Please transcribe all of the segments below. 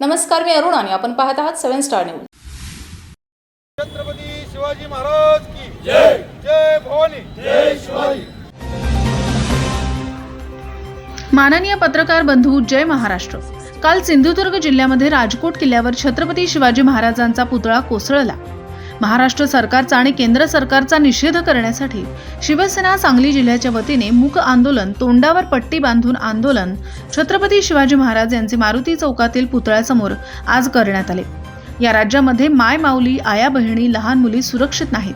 नमस्कार मी अरुण आणि आपण पाहत आहात seven star news. Chhatrapati Shivaji Maharaj की जय. जय भवानी. जय शिवाजी. माननीय पत्रकार बंधू जय महाराष्ट्र. काल सिंधुदुर्ग जिल्ह्यामध्ये राजकोट किल्ल्यावर छत्रपती शिवाजी महाराजांचा पुतळा कोसळला. महाराष्ट्र सरकारचा आणि केंद्र सरकारचा निषेध करण्यासाठी शिवसेना सांगली जिल्ह्याच्या वतीने मूक आंदोलन तोंडावर पट्टी बांधून आंदोलन छत्रपती शिवाजी महाराज यांचे मारुती चौकातील पुतळ्यासमोर आज करण्यात आले. या राज्यामध्ये माय माऊली आया बहिणी लहान मुली सुरक्षित नाहीत.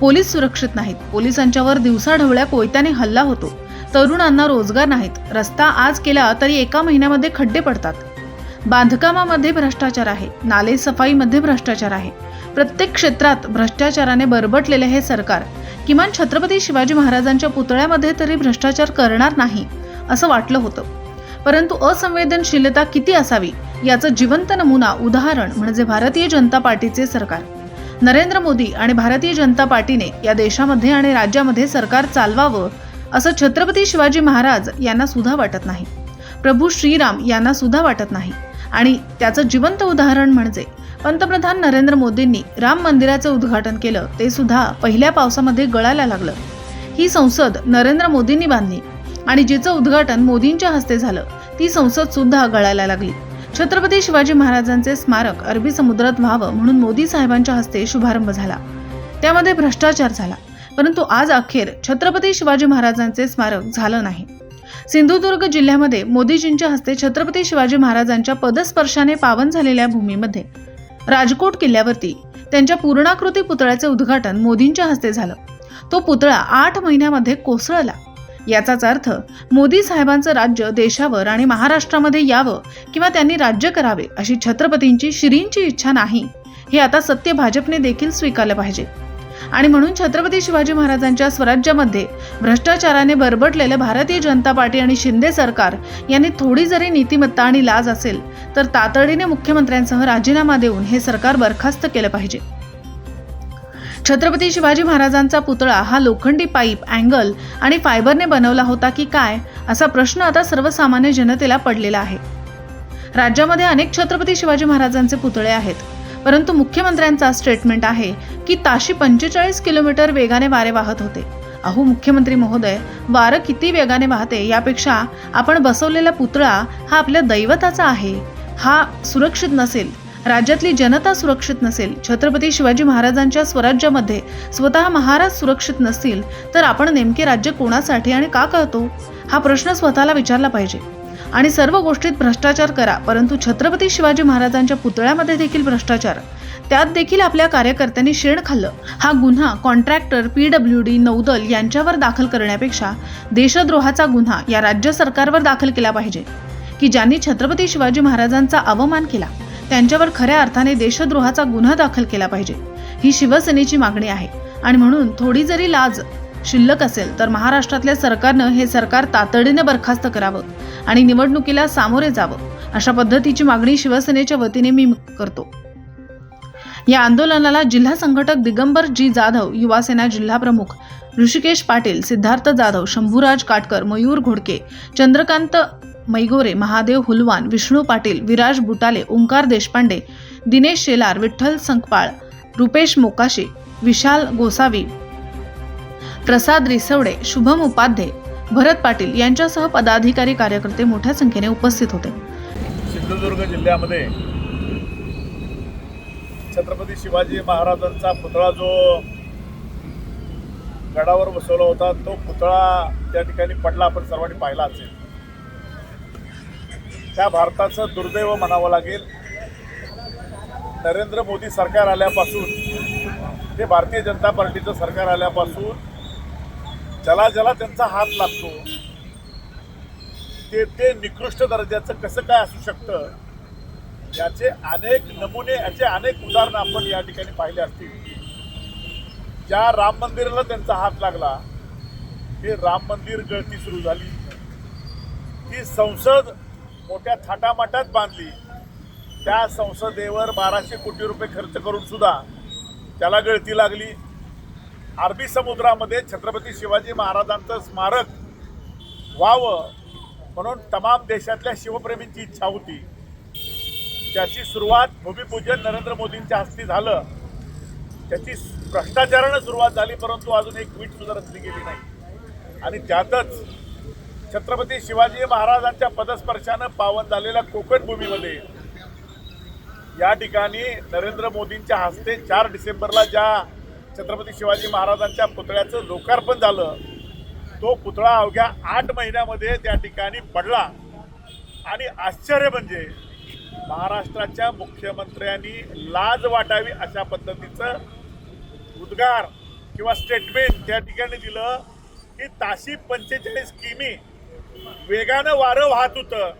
पोलीस सुरक्षित नाहीत. पोलिसांच्यावर दिवसाढवळ्या कोयत्याने हल्ला होतो. तरुणांना रोजगार नाहीत. रस्ता आज केला तरी एका महिन्यामध्ये खड्डे पडतात. बांधकामामध्ये भ्रष्टाचार आहे. नाले सफाईमध्ये भ्रष्टाचार आहे. प्रत्येक क्षेत्रात भ्रष्टाचाराने बरबटलेले हे सरकार. किमान छत्रपती शिवाजी महाराजांच्या पुतळ्यामध्ये तरी भ्रष्टाचार करणार नाही असं वाटलं होतं. परंतु असंवेदनशीलता किती असावी याचं जिवंत नमुना उदाहरण म्हणजे भारतीय जनता पार्टीचे सरकार. नरेंद्र मोदी आणि भारतीय जनता पार्टीने या देशामध्ये आणि राज्यामध्ये सरकार चालवावं असं छत्रपती शिवाजी महाराज यांना सुद्धा वाटत नाही. प्रभू श्रीराम यांना सुद्धा वाटत नाही. आणि त्याचं जिवंत उदाहरण म्हणजे पंतप्रधान नरेंद्र मोदींनी राम मंदिराचं उद्घाटन केलं ते सुद्धा पहिल्या पावसामध्ये गळायला लागलं. ही संसद नरेंद्र मोदींनी बांधली आणि जिचं उद्घाटन मोदींच्या हस्ते झालं ती संसद सुद्धा गळायला लागली. छत्रपती शिवाजी महाराजांचे स्मारक अरबी समुद्रात व्हावं म्हणून मोदी साहेबांच्या हस्ते शुभारंभ झाला. त्यामध्ये भ्रष्टाचार झाला परंतु आज अखेर छत्रपती शिवाजी महाराजांचे स्मारक झालं नाही. सिंधुदुर्ग जिल्ह्यामध्ये मोदीजींच्या हस्ते छत्रपती शिवाजी महाराजांच्या पदस्पर्शाने पावन झालेल्या भूमीमध्ये राजकोट किल्ल्यावरती त्यांच्या पूर्णाकृती पुतळ्याचे उद्घाटन मोदींच्या हस्ते झालं. तो पुतळा आठ महिन्यामध्ये कोसळला. याचाच अर्थ मोदी साहेबांचं राज्य देशावर आणि महाराष्ट्रामध्ये यावं किंवा त्यांनी राज्य करावे अशी छत्रपतींची शिरींची इच्छा नाही हे आता सत्य भाजपने देखील स्वीकारलं पाहिजे. आणि म्हणून छत्रपती शिवाजी महाराजांच्या स्वराज्यामध्ये भ्रष्टाचाराने बरबटलेलं भारतीय जनता पार्टी आणि शिंदे सरकार यांनी थोडी जरी नीतिमत्ता आणि लाज असेल तर तातडीने मुख्यमंत्र्यांसह राजीनामा देऊन हे सरकार बरखास्त केलं पाहिजे. छत्रपती शिवाजी महाराजांचा पुतळा हा लोखंडी पाईप अँगल आणि फायबरने बनवला होता की काय असा प्रश्न आता सर्वसामान्य जनतेला पडलेला आहे. राज्यामध्ये अनेक छत्रपती शिवाजी महाराजांचे पुतळे आहेत परंतु मुख्यमंत्र्यांचा स्टेटमेंट आहे की ताशी पंचेचाळीस किलोमीटर वेगाने वारे वाहत होते. अहो मुख्यमंत्री महोदय वारं किती वेगाने वाहते यापेक्षा आपण बसवलेला पुतळा हा आपल्या दैवताचा आहे. हा सुरक्षित नसेल. राज्यातली जनता सुरक्षित नसेल. छत्रपती शिवाजी महाराजांच्या स्वराज्यामध्ये स्वतः महाराज सुरक्षित नसतील तर आपण नेमके राज्य कोणासाठी आणि का करतो हा प्रश्न स्वतःला विचारला पाहिजे. आणि सर्व गोष्टीत भ्रष्टाचार करा परंतु छत्रपती शिवाजी महाराजांच्या पुतळ्यामध्ये देखील भ्रष्टाचार. त्यात देखील आपल्या कार्यकर्त्यांनी शेण खाल्लं. हा गुन्हा कॉन्ट्रॅक्टर पी डब्ल्यू डी नौदल यांच्यावर दाखल करण्यापेक्षा देशद्रोहाचा गुन्हा या राज्य सरकारवर दाखल केला पाहिजे. की ज्यांनी छत्रपती शिवाजी महाराजांचा अवमान केला त्यांच्यावर खऱ्या अर्थाने देशद्रोहाचा गुन्हा दाखल केला पाहिजे. ही शिवसेनेची मागणी आहे. आणि म्हणून थोडी जरी लाज शिल्लक असेल तर महाराष्ट्रातल्या सरकारनं हे सरकार तातडीने बरखास्त करावं आणि निवडणुकीला सामोरे जावं अशा पद्धतीची मागणी शिवसेनेच्या वतीने मी करतो. या आंदोलनाला जिल्हा संघटक दिगंबर जी जाधव युवासेना जिल्हा प्रमुख ऋषिकेश पाटील सिद्धार्थ जाधव शंभूराज काटकर मयूर घोडके चंद्रकांत मैगोरे महादेव हुलवान विष्णू पाटील विराज बुटाले ओंकार देशपांडे दिनेश शेलार विठ्ठल संकपाळ रुपेश मोकाशी विशाल गोसावी प्रसाद रिसवडे शुभम उपाध्ये भरत पाटील यांच्यासह पदाधिकारी कार्यकर्ते मोठ्या संख्येने उपस्थित होते. सिंधुदुर्ग जिल्ह्यामध्ये छत्रपती शिवाजी महाराजांचा पुतळा जो गडावर बसवला होता तो पुतळा त्या ठिकाणी पडला. आपण सर्वांनी पाहिला असेल. त्या भारताचं दुर्दैव म्हणावं लागेल नरेंद्र मोदी सरकार आल्यापासून ते भारतीय जनता पार्टीचं सरकार आल्यापासून ज्याला ज्याला त्यांचा हात लागतो ते ते निकृष्ट दर्जाचं कसं काय असू शकतं याचे अनेक नमुने याचे अनेक उदाहरणं आपण या ठिकाणी पाहिले असतील. ज्या राम मंदिराला त्यांचा हात लागला हे राम मंदिर गळती सुरू झाली. ती संसद मोठ्या थाटामाटात बांधली. त्या संसदेवर बाराशे कोटी रुपये खर्च करून सुद्धा त्याला गळती लागली. अरबी समुद्रामध्ये छत्रपती शिवाजी महाराजांचं स्मारक व्हावं म्हणून तमाम देशातल्या शिवप्रेमींची इच्छा होती. त्याची सुरुवात भूमिपूजन नरेंद्र मोदींच्या हस्ते झालं. त्याची भ्रष्टाचारानं सुरुवात झाली परंतु अजून एक वीट सुद्धा रचली गेली नाही. आणि त्यातच छत्रपती शिवाजी महाराजांच्या पदस्पर्शानं पावन झालेल्या कोकण भूमीमध्ये या ठिकाणी नरेंद्र मोदींच्या हस्ते चार डिसेंबरला ज्या छत्रपती शिवाजी महाराजांच्या पुतळ्याचं लोकार्पण झालं तो पुतळा अवघ्या आठ महिन्यामध्ये त्या ठिकाणी पडला. आणि आश्चर्य म्हणजे महाराष्ट्राच्या मुख्यमंत्र्यांनी लाज वाटावी अशा पद्धतीचं उद्गार किंवा स्टेटमेंट त्या ठिकाणी दिलं की ताशी पंचेचाळीस किमी वेगानं वारं वाहत होतं.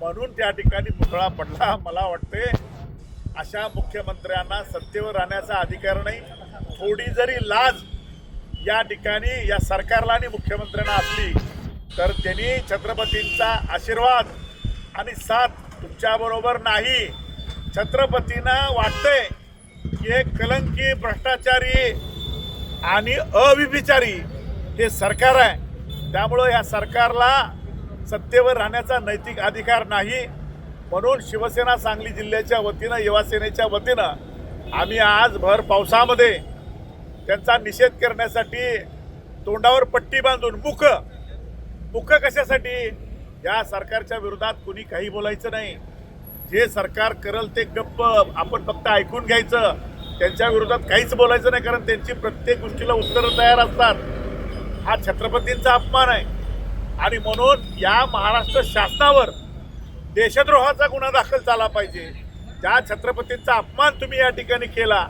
म्हणून त्या ठिकाणी पुतळा पडला मला वाटते. अशा मुख्यमंत्र्यांना सत्तेवर राहण्याचा अधिकार नाही. थोडी जरी लाज या ठिकाणी या सरकारला आणि मुख्यमंत्र्यांना असली तर त्यांनी छत्रपतींचा आशीर्वाद आणि साथ तुमच्याबरोबर नाही. छत्रपतींना वाटतंय की हे कलंकी भ्रष्टाचारी आणि अविभिचारी हे सरकार आहे. त्यामुळं या सरकारला सत्तेवर राहण्याचा नैतिक अधिकार नाही. म्हणून शिवसेना सांगली जिल्ह्याच्या वतीनं युवासेनेच्या वतीनं आम्ही आज भर पावसामध्ये त्यांचा निषेध करण्यासाठी तोंडावर पट्टी बांधून मुख मुख कशासाठी? या सरकारच्या विरोधात कुणी काही बोलायचं नाही. जे सरकार करल ते गप्प आपण फक्त ऐकून घ्यायचं. त्यांच्या विरोधात काहीच बोलायचं नाही कारण त्यांची प्रत्येक गोष्टीला उत्तरं तयार असतात. हा छत्रपतींचा अपमान आहे. आणि म्हणून या महाराष्ट्र शासनावर देशद्रोहाचा गुन्हा दाखल झाला पाहिजे. त्या छत्रपतींचा अपमान तुम्ही या ठिकाणी केला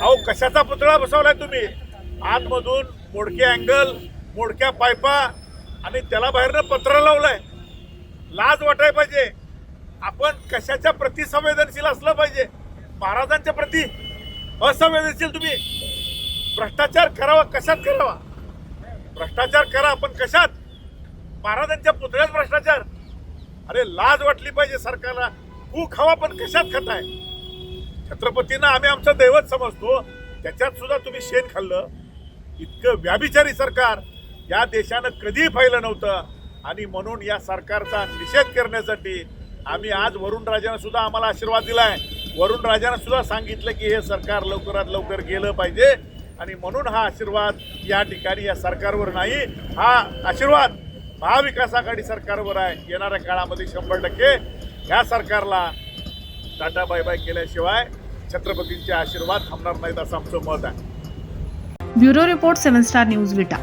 अहो कशाचा पुतळा बसवलाय तुम्ही? आतमधून मोडके अँगल मोडक्या पायपा आणि त्याला बाहेरनं पत्र लावलंय. लाज वाटाय पाहिजे. आपण कशाच्या प्रति संवेदनशील असलं पाहिजे? महाराजांच्या प्रति असंवेदनशील तुम्ही. भ्रष्टाचार करावा कशात करावा? भ्रष्टाचार करा पण कशात? महाराजांच्या पुतळ्यात भ्रष्टाचार. अरे लाज वाटली पाहिजे सरकारला. तू खावा पण कशात खाताय? छत्रपतींना आम्ही आमचं दैवत समजतो. त्याच्यात सुद्धा तुम्ही शेण खाल्लं. इतकं व्याभिचारी सरकार. या देशानं कधीही पाहिलं नव्हतं. आणि म्हणून या सरकारचा निषेध करण्यासाठी आम्ही आज वरुणराजानं सुद्धा आम्हाला आशीर्वाद दिलाय. वरुण राजानं सुद्धा सांगितलं की हे सरकार लवकरात लवकर गेलं पाहिजे आणि म्हणून हा आशीर्वाद या ठिकाणी या सरकारवर नाही हा आशीर्वाद महाविकास आघाडी सरकारवर आहे. येणाऱ्या काळामध्ये शंभर टक्के ह्या सरकारला टाटा बाय बाय केल्याशिवाय छत्रपतींचे आशीर्वाद थांबणार नाहीत असं आमचं मत आहे. Bureau report seven star news Vita.